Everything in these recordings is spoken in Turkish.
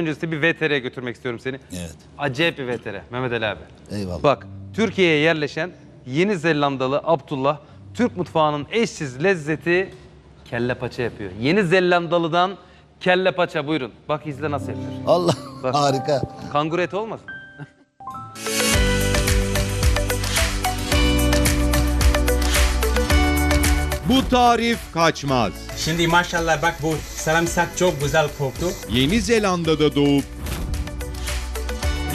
öncesinde bir VTR'ye götürmek istiyorum seni. Evet. Acayip bir VTR Mehmet Ali abi. Eyvallah. Bak Türkiye'ye yerleşen Yeni Zelandalı Abdullah Türk mutfağının eşsiz lezzeti kelle paça yapıyor. Yeni Zelandalı'dan kelle paça buyurun. Bak izle nasıl yapıyor. Allah Bak. harika. Kanguru eti olmasın? Bu tarif kaçmaz. Şimdi maşallah bak bu sarımsak çok güzel koktu. Yeni Zelanda'da doğup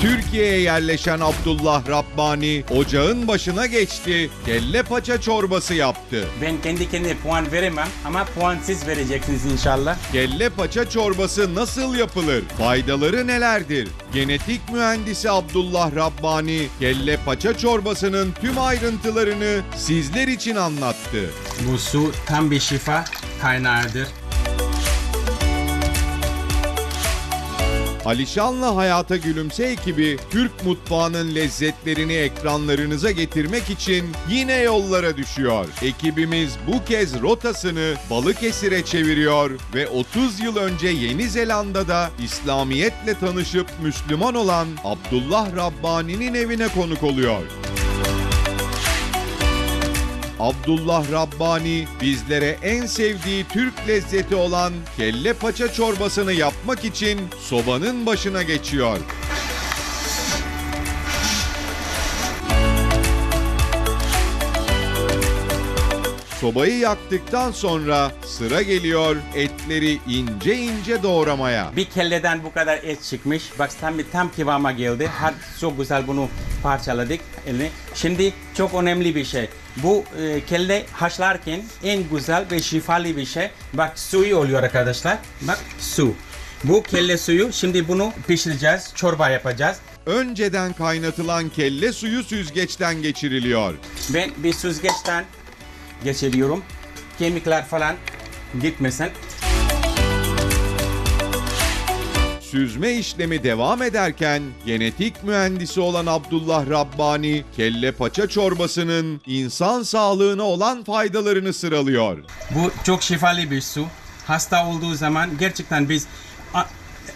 Türkiye'ye yerleşen Abdullah Rabbani ocağın başına geçti, kelle paça çorbası yaptı. Ben kendi kendime puan veremem ama puan siz vereceksiniz inşallah. Kelle paça çorbası nasıl yapılır? Faydaları nelerdir? Genetik mühendisi Abdullah Rabbani kelle paça çorbasının tüm ayrıntılarını sizler için anlattı. Bu su tam bir şifa kaynağıdır. Alişan'la Hayata Gülümse ekibi Türk mutfağının lezzetlerini ekranlarınıza getirmek için yine yollara düşüyor. Ekibimiz bu kez rotasını Balıkesir'e çeviriyor ve 30 yıl önce Yeni Zelanda'da İslamiyetle tanışıp Müslüman olan Abdullah Rabbani'nin evine konuk oluyor. Abdullah Rabbani bizlere en sevdiği Türk lezzeti olan kelle paça çorbasını yapmak için sobanın başına geçiyor. Sobayı yaktıktan sonra sıra geliyor etleri ince ince doğramaya. Bir kelleden bu kadar et çıkmış. Bak tam bir tam kıvama geldi. Her çok güzel bunu parçaladık. eline. Şimdi çok önemli bir şey. Bu e, kelle haşlarken en güzel ve şifalı bir şey. Bak suyu oluyor arkadaşlar. Bak su. Bu kelle suyu. Şimdi bunu pişireceğiz. Çorba yapacağız. Önceden kaynatılan kelle suyu süzgeçten geçiriliyor. Ben bir süzgeçten geçiriyorum. Kemikler falan gitmesin. Süzme işlemi devam ederken genetik mühendisi olan Abdullah Rabbani kelle paça çorbasının insan sağlığına olan faydalarını sıralıyor. Bu çok şifalı bir su. Hasta olduğu zaman gerçekten biz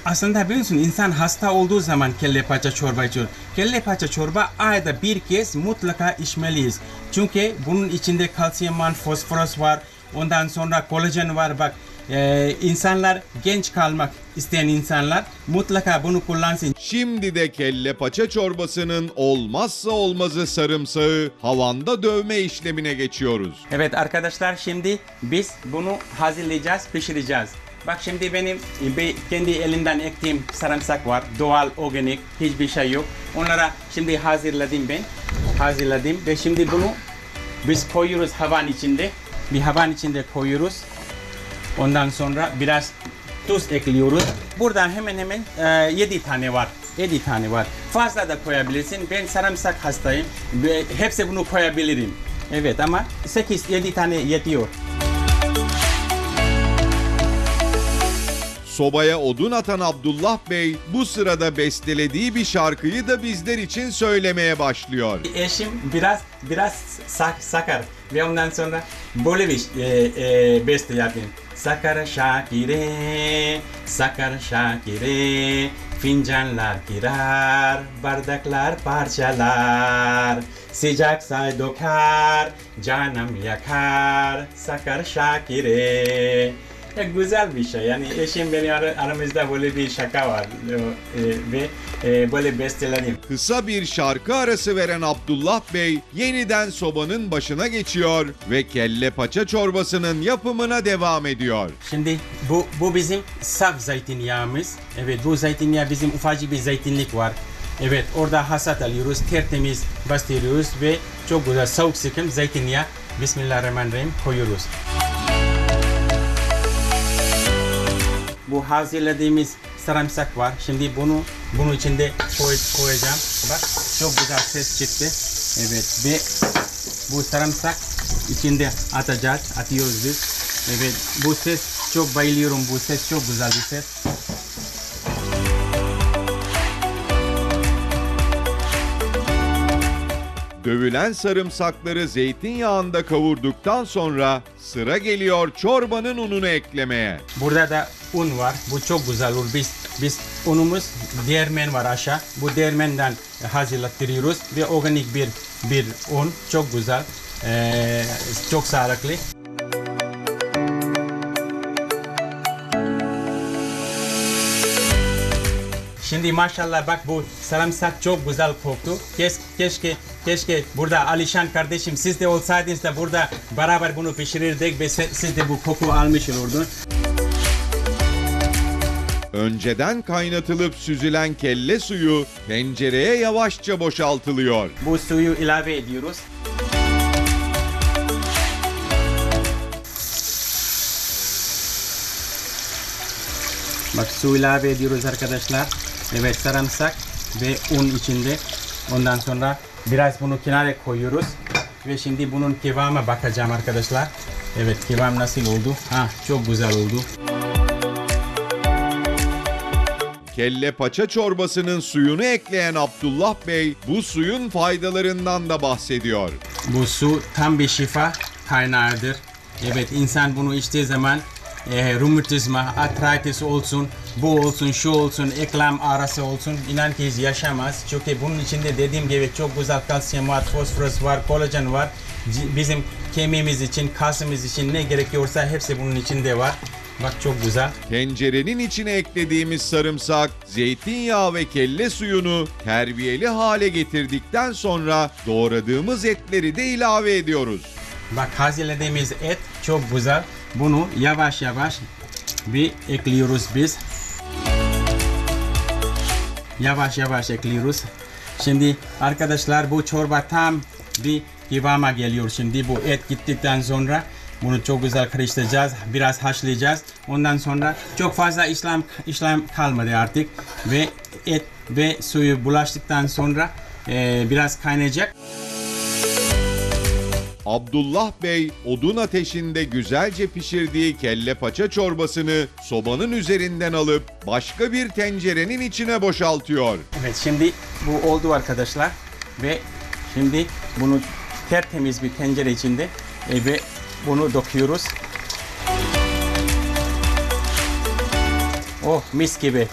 aslında biliyor musun insan hasta olduğu zaman kelle paça çorba içiyor. Kelle paça çorba ayda bir kez mutlaka içmeliyiz. Çünkü bunun içinde kalsiyum var, fosforos var. Ondan sonra kolajen var bak. Ee, insanlar genç kalmak isteyen insanlar mutlaka bunu kullansın. Şimdi de kelle paça çorbasının olmazsa olmazı sarımsağı havanda dövme işlemine geçiyoruz. Evet arkadaşlar şimdi biz bunu hazırlayacağız, pişireceğiz. Bak şimdi benim e, kendi elimden ektiğim sarımsak var. Doğal, organik, hiçbir şey yok. Onlara şimdi hazırladım ben. Hazırladım ve şimdi bunu biz koyuyoruz havan içinde. Bir havan içinde koyuyoruz. Ondan sonra biraz tuz ekliyoruz. Buradan hemen hemen 7 tane var. 7 tane var. Fazla da koyabilirsin. Ben sarımsak hastayım. Hepsi bunu koyabilirim. Evet ama 8-7 tane yetiyor. Sobaya odun atan Abdullah Bey bu sırada bestelediği bir şarkıyı da bizler için söylemeye başlıyor. Eşim biraz biraz sak, sakar ve ondan sonra böyle bir e, e, beste yapayım. Sakar Şakire, Sakar Şakire, fincanlar girer, bardaklar parçalar. Sıcak say dokar, canım yakar, Sakar Şakire. Ya güzel bir şey yani eşim beni ar- aramızda böyle bir şaka var e, ve e, böyle bestelerim. Kısa bir şarkı arası veren Abdullah Bey yeniden sobanın başına geçiyor ve kelle paça çorbasının yapımına devam ediyor. Şimdi bu bu bizim saf zeytinyağımız. Evet bu zeytinyağı bizim ufacık bir zeytinlik var. Evet orada hasat alıyoruz, tertemiz bastırıyoruz ve çok güzel soğuk sıkım zeytinyağı Bismillahirrahmanirrahim koyuyoruz. Bu hazırladığımız sarımsak var. Şimdi bunu bunun içinde koy, koyacağım. Bak çok güzel ses çıktı. Evet ve bu sarımsak içinde atacağız. Atıyoruz biz. Evet bu ses çok bayılıyorum. Bu ses çok güzel bir ses. Dövülen sarımsakları zeytinyağında kavurduktan sonra sıra geliyor çorbanın ununu eklemeye. Burada da un var. Bu çok güzel olur. Biz biz unumuz değirmen var aşağı. Bu değirmenden hazırlattırıyoruz ve organik bir bir un çok güzel, ee, çok sağlıklı. Şimdi maşallah bak bu sarımsak çok güzel koktu. Keş, keşke keşke burada Alişan kardeşim siz de olsaydınız da burada beraber bunu pişirirdik ve siz de bu koku almış olurdunuz. Önceden kaynatılıp süzülen kelle suyu tencereye yavaşça boşaltılıyor. Bu suyu ilave ediyoruz. Bak su ilave ediyoruz arkadaşlar. Evet sarımsak ve un içinde. Ondan sonra biraz bunu kenara koyuyoruz. Ve şimdi bunun kıvamı bakacağım arkadaşlar. Evet kıvam nasıl oldu? Ha çok güzel oldu. Kelle paça çorbasının suyunu ekleyen Abdullah Bey bu suyun faydalarından da bahsediyor. Bu su tam bir şifa kaynağıdır. Evet insan bunu içtiği zaman e, romatizma, artritis olsun, bu olsun, şu olsun, eklem ağrısı olsun inan ki yaşamaz. Çünkü bunun içinde dediğim gibi çok güzel kalsiyum var, fosforus var, kolajen var. Bizim kemiğimiz için, kasımız için ne gerekiyorsa hepsi bunun içinde var. Bak çok güzel. Tencerenin içine eklediğimiz sarımsak, zeytinyağı ve kelle suyunu terbiyeli hale getirdikten sonra doğradığımız etleri de ilave ediyoruz. Bak hazırladığımız et çok güzel. Bunu yavaş yavaş bir ekliyoruz biz. Yavaş yavaş ekliyoruz. Şimdi arkadaşlar bu çorba tam bir kıvama geliyor. Şimdi bu et gittikten sonra bunu çok güzel karıştıracağız. Biraz haşlayacağız. Ondan sonra çok fazla işlem işlem kalmadı artık. Ve et ve suyu bulaştıktan sonra eee, biraz kaynayacak. Abdullah Bey odun ateşinde güzelce pişirdiği kelle paça çorbasını sobanın üzerinden alıp başka bir tencerenin içine boşaltıyor. Evet şimdi bu oldu arkadaşlar ve şimdi bunu tertemiz bir tencere içinde e, ve bunu döküyoruz. Oh mis gibi.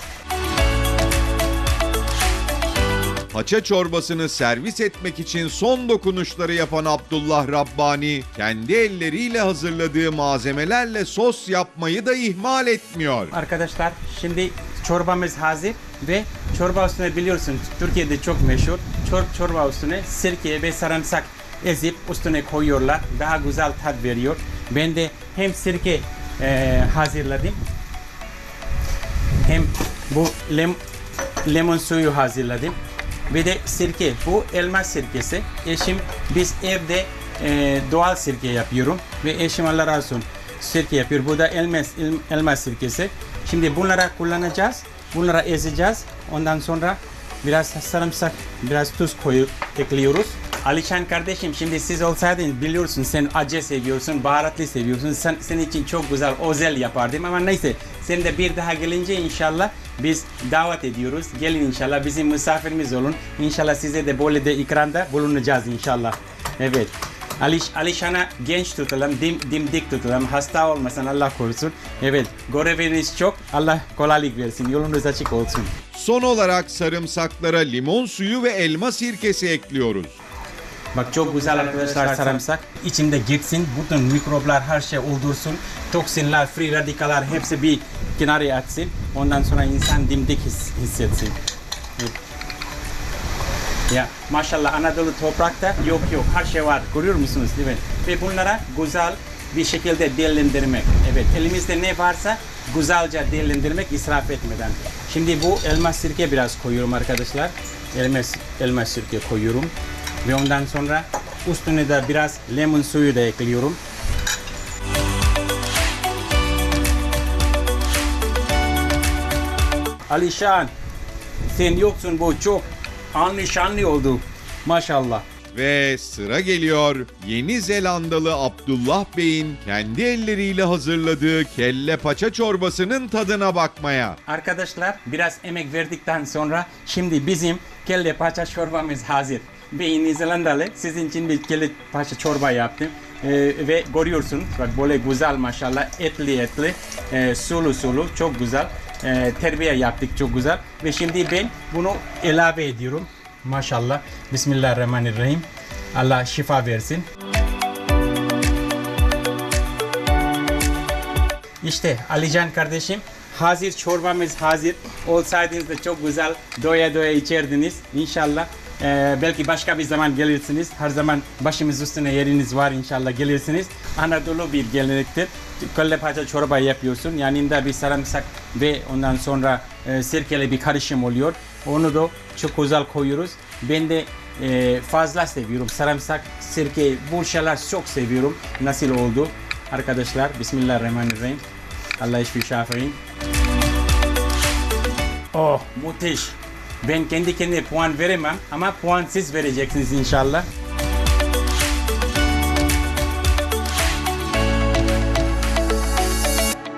Paça çorbasını servis etmek için son dokunuşları yapan Abdullah Rabbani kendi elleriyle hazırladığı malzemelerle sos yapmayı da ihmal etmiyor. Arkadaşlar şimdi çorbamız hazır ve çorba üstüne biliyorsunuz Türkiye'de çok meşhur. Çor çorba üstüne sirke ve sarımsak ezip üstüne koyuyorlar. Daha güzel tat veriyor. Ben de hem sirke e, hazırladım hem bu lem, lemon suyu hazırladım. Bir de sirke. Bu elma sirkesi. Eşim biz evde e, doğal sirke yapıyorum ve eşim Allah razı olsun sirke yapıyor. Bu da elma, el- elma sirkesi. Şimdi bunlara kullanacağız. Bunlara ezeceğiz. Ondan sonra biraz sarımsak, biraz tuz koyup ekliyoruz. Alişan kardeşim şimdi siz olsaydın biliyorsun sen acı seviyorsun, baharatlı seviyorsun. Sen, senin için çok güzel özel yapardım ama neyse sen de bir daha gelince inşallah biz davet ediyoruz. Gelin inşallah bizim misafirimiz olun. İnşallah size de böyle de ikramda bulunacağız inşallah. Evet. Aliş, Alişan'a genç tutalım, dim, dimdik tutalım. Hasta olmasın Allah korusun. Evet, göreviniz çok. Allah kolaylık versin. Yolunuz açık olsun. Son olarak sarımsaklara limon suyu ve elma sirkesi ekliyoruz. Bak çok güzel arkadaşlar sarımsak. İçinde gitsin, bütün mikroplar her şey öldürsün. Toksinler, free radikalar hepsi bir kenara atsın. Ondan sonra insan dimdik his, hissetsin. Ya maşallah Anadolu toprakta yok yok her şey var. Görüyor musunuz değil mi? Ve bunlara güzel bir şekilde değerlendirmek. Evet elimizde ne varsa güzelce değerlendirmek israf etmeden. Şimdi bu elma sirke biraz koyuyorum arkadaşlar. Elma, elma sirke koyuyorum. Ve ondan sonra üstüne de biraz lemon suyu da ekliyorum. Alişan sen yoksun bu çok anlı şanlı oldu. Maşallah. Ve sıra geliyor Yeni Zelandalı Abdullah Bey'in kendi elleriyle hazırladığı kelle paça çorbasının tadına bakmaya. Arkadaşlar biraz emek verdikten sonra şimdi bizim kelle paça çorbamız hazır. New Zelandalı sizin için bir kelle paça çorba yaptım. Ee, ve görüyorsunuz bak böyle güzel maşallah etli etli e, sulu sulu çok güzel. E, terbiye yaptık çok güzel. Ve şimdi ben bunu ilave ediyorum. Maşallah. Bismillahirrahmanirrahim. Allah şifa versin. İşte Alican kardeşim hazır çorbamız hazır. Olsaydınız da çok güzel doya doya içerdiniz. İnşallah e, belki başka bir zaman gelirsiniz. Her zaman başımız üstüne yeriniz var inşallah gelirsiniz. Anadolu bir gelenektir. Kelle paça çorba yapıyorsun. Yanında bir sarımsak ve ondan sonra e, sirkeli bir karışım oluyor. Onu da çok güzel koyuyoruz. Ben de e, fazla seviyorum. Sarımsak, sirke, bu şeyler çok seviyorum. Nasıl oldu? Arkadaşlar Bismillahirrahmanirrahim. Allah işfi şafirin. Oh müthiş. Ben kendi kendime puan veremem ama puan siz vereceksiniz inşallah.